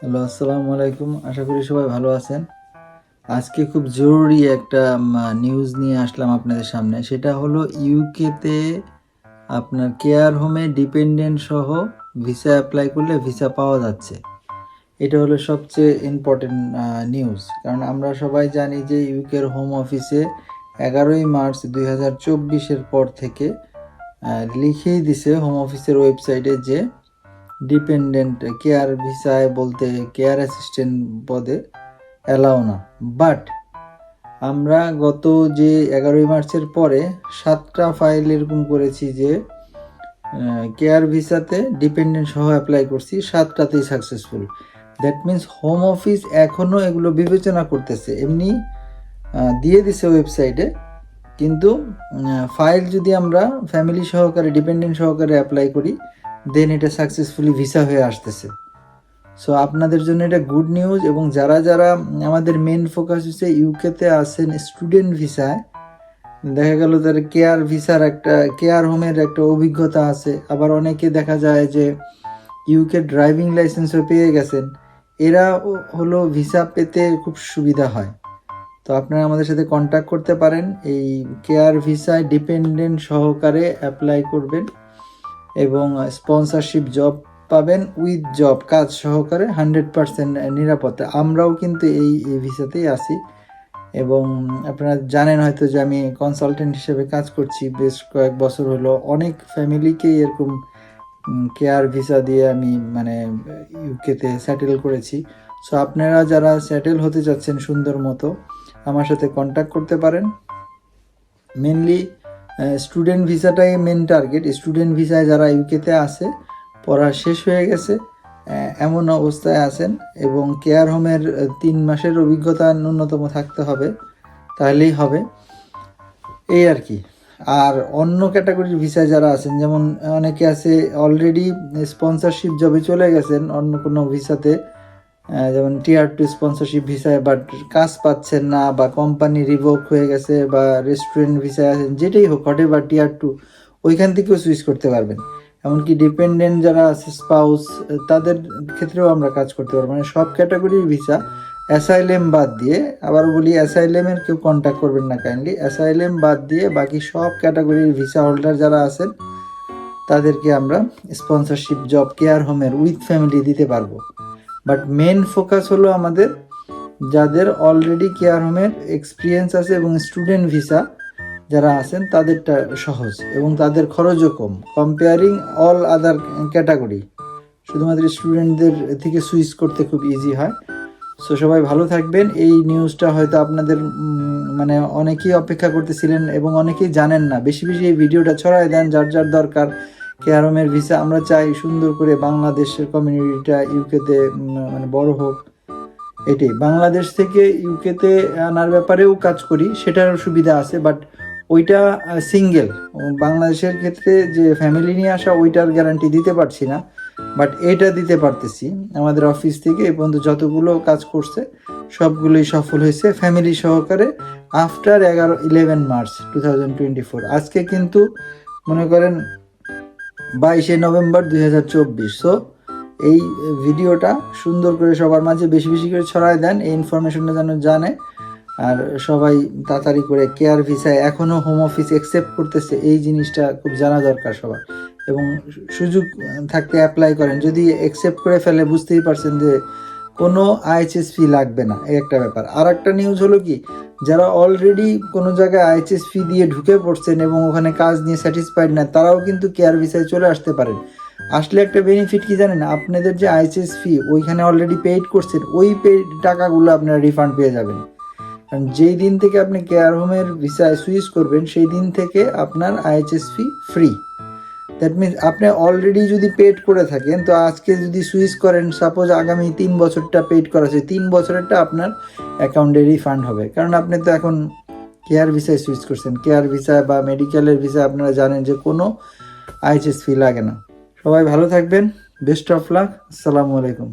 Hello, আসসালামু আলাইকুম। আশা করি সবাই ভালো আছেন। আজকে খুব জরুরি একটা নিউজ নিয়ে আসলাম আপনাদের সামনে। সেটা হলো ইউকেতে আপনার কেয়ার হোমে ডিপেন্ডেন্ট সহ ভিসা অ্যাপ্লাই করলে ভিসা পাওয়া যাচ্ছে। এটা হলো সবচেয়ে ইম্পর্টেন্ট নিউজ কারণ আমরা সবাই জানি যে ইউকের হোম অফিসে এগারোই মার্চ দুই হাজার চব্বিশের পর থেকে লিখেই দিছে হোম অফিসের ওয়েবসাইটে যে ডিপেন্ডেন্ট কেয়ার ভিসায় বলতে কেয়ার অ্যাসিস্ট্যান্ট পদে অ্যালাও না। বাট আমরা গত যে এগারোই মার্চের পরে সাতটা ফাইল এরকম করেছি যে কেয়ার ভিসাতে ডিপেন্ডেন্ট সহ অ্যাপ্লাই করছি, সাতটাতেই successful that means home office এখনও এগুলো বিবেচনা করতেছে। এমনি দিয়ে দিছে ওয়েবসাইটে কিন্তু ফাইল যদি আমরা ফ্যামিলি সহকারে ডিপেন্ডেন্ট সহকারে অ্যাপ্লাই করি দেন এটা সাকসেসফুলি ভিসা হয়ে আসতেছে। সো আপনাদের জন্য এটা গুড নিউজ এবং যারা যারা আমাদের মেন ফোকাস হচ্ছে ইউকেতে আছেন স্টুডেন্ট ভিসায় দেখা গেল তার কেয়ার ভিসার একটা কেয়ার হোমের একটা অভিজ্ঞতা আছে। আবার অনেকে দেখা যায় যে ইউকে ড্রাইভিং লাইসেন্সও পেয়ে গেছেন। এরা হলো ভিসা পেতে খুব সুবিধা হয়। তো আপনারা আমাদের সাথে কন্ট্যাক্ট করতে পারেন। এই কেয়ার ভিসায় ডিপেন্ডেন্ট সহকারে অ্যাপ্লাই করবেন। এবং স্পন্সরশিপ জব পাবেন উইথ জব কাজ সহকারে হান্ড্রেড পার্সেন্ট নিরাপত্তা। আমরাও কিন্তু এই ভিসাতেই আছি। এবং আপনারা জানেন হয়তো যে আমি কনসালটেন্ট হিসেবে কাজ করছি, বেশ কয়েক বছর হলো। অনেক ফ্যামিলিকেই এরকম কেয়ার ভিসা দিয়ে আমি মানে ইউকেতে সেটেল করেছি। সো আপনারা যারা সেটেল হতে চাচ্ছেন সুন্দর মতো, আমার সাথে কন্ট্যাক্ট করতে পারেন। মেনলি স্টুডেন্ট ভিসাটাই মেন টার্গেট স্টুডেন্ট ভিসায় যারা ইউকেতে আছে, পড়া শেষ হয়ে গেছে এমন অবস্থায় আছেন এবং কেয়ার হোমের তিন মাসের অভিজ্ঞতা ন্যূনতম থাকতে হবে, তাহলেই হবে। এই আর কি। আর অন্য ক্যাটাগরির ভিসায় যারা আছেন, যেমন অনেকে আছে অলরেডি স্পন্সরশিপ জবে চলে গেছেন অন্য কোনো ভিসাতে যেমন টিয়ার টু স্পন্সরশিপ ভিসায় বাট কাজ পাচ্ছেন না বা কোম্পানি রিভোক হয়ে গেছে বা রেস্টুরেন্ট ভিসায় আছেন, যেটাই হোক হটে বা টিয়ার টু ওইখান থেকেও সুইচ করতে পারবেন। এমনকি ডিপেন্ডেন্ট যারা আছে স্পাউস তাদের ক্ষেত্রেও আমরা কাজ করতে পারব। মানে সব ক্যাটাগরির ভিসা অ্যাসাইলেম বাদ দিয়ে, আবার বলি অ্যাসাইলেমের কেউ কন্ট্যাক্ট করবেন না কাইন্ডলি অ্যাসাইলেম বাদ দিয়ে বাকি সব ক্যাটাগরির ভিসা হোল্ডার যারা আছেন, তাদেরকে আমরা স্পন্সরশিপ জব কেয়ার হোমের উইথ ফ্যামিলি দিতে পারব। বাট মেন ফোকাস হলো আমাদের যাদের অলরেডি কেয়ার হোমের এক্সপিরিয়েন্স আছে এবং স্টুডেন্ট ভিসা যারা আছেন তাদেরটা সহজ এবং তাদের খরচও কম। কম্পেয়ারিং অল আদার ক্যাটাগরি শুধুমাত্র স্টুডেন্টদের থেকে সুইচ করতে খুব ইজি হয়। সো সবাই ভালো থাকবেন। এই নিউজটা হয়তো আপনাদের মানে অনেকেই অপেক্ষা করতেছিলেন এবং অনেকেই জানেন না। বেশি বেশি এই ভিডিওটা ছড়ায় দেন, যার যার দরকার। কেয়ারমের ভিসা আমরা চাই সুন্দর করে বাংলাদেশের কমিউনিটিটা ইউকেতে মানে বড় হোক। এটাই। বাংলাদেশ থেকে ইউকেতে আনার ব্যাপারেও কাজ করি, সেটারও সুবিধা আছে বাট ওইটা সিঙ্গেল বাংলাদেশের ক্ষেত্রে যে ফ্যামিলি নিয়ে আসা, ওইটার গ্যারান্টি দিতে পারছি না বাট এটা দিতে পারতেছি। আমাদের অফিস থেকে এই পর্যন্ত যতগুলো কাজ করছে, সবগুলোই সফল হয়েছে ফ্যামিলি সহকারে আফটার এগারো eleven March two thousand twenty four আজকে কিন্তু, মনে করেন বাইশে নভেম্বর দুই হাজার চব্বিশ। সো এই ভিডিওটা সুন্দর করে সবার মাঝে বেশি বেশি করে ছড়ায় দেন, এই ইনফরমেশনটা যেন জানে। আর সবাই তাড়াতাড়ি করে কেয়ার ভিসায় এখনও হোম অফিস অ্যাকসেপ্ট করতেছে, এই জিনিসটা খুব জানা দরকার সবার। এবং সুযোগ থাকতে অ্যাপ্লাই করেন। যদি অ্যাকসেপ্ট করে ফেলে, বুঝতেই পারছেন যে কোনো আইএচএস ফি লাগবে না। এই একটা ব্যাপার। আর একটা নিউজ হলো কি? যারা অলরেডি কোনো জায়গায় আইএচএস ফি দিয়ে ঢুকে পড়ছেন এবং ওখানে কাজ নিয়ে স্যাটিসফাইড না, তারাও কিন্তু কেয়ার ভিসায় চলে আসতে পারেন। আসলে একটা বেনিফিট কি জানেন? আপনাদের যে আইএচএস ফি ওইখানে অলরেডি পেইড করছেন, ওই পেইড টাকাগুলো আপনারা রিফান্ড পেয়ে যাবেন। কারণ যেই দিন থেকে আপনি কেয়ার হোমের ভিসায় সুইচ করবেন, সেই দিন থেকে আপনার IHS fee free that means আপনি অলরেডি যদি পেড করে থাকেন, তো আজকে যদি সুইচ করেন সাপোজ আগামী তিন বছরটা পেড করা আছে, তিন বছরেরটা আপনার অ্যাকাউন্টে রিফান্ড হবে। কারণ আপনি তো এখন কেয়ার ভিসায় সুইচ করছেন। কেয়ার ভিসা বা মেডিকেলের ভিসা আপনারা জানেন যে কোনো আইচএস ফি লাগে না। সবাই ভালো থাকবেন। বেস্ট অফ লাক আসসালামু আলাইকুম।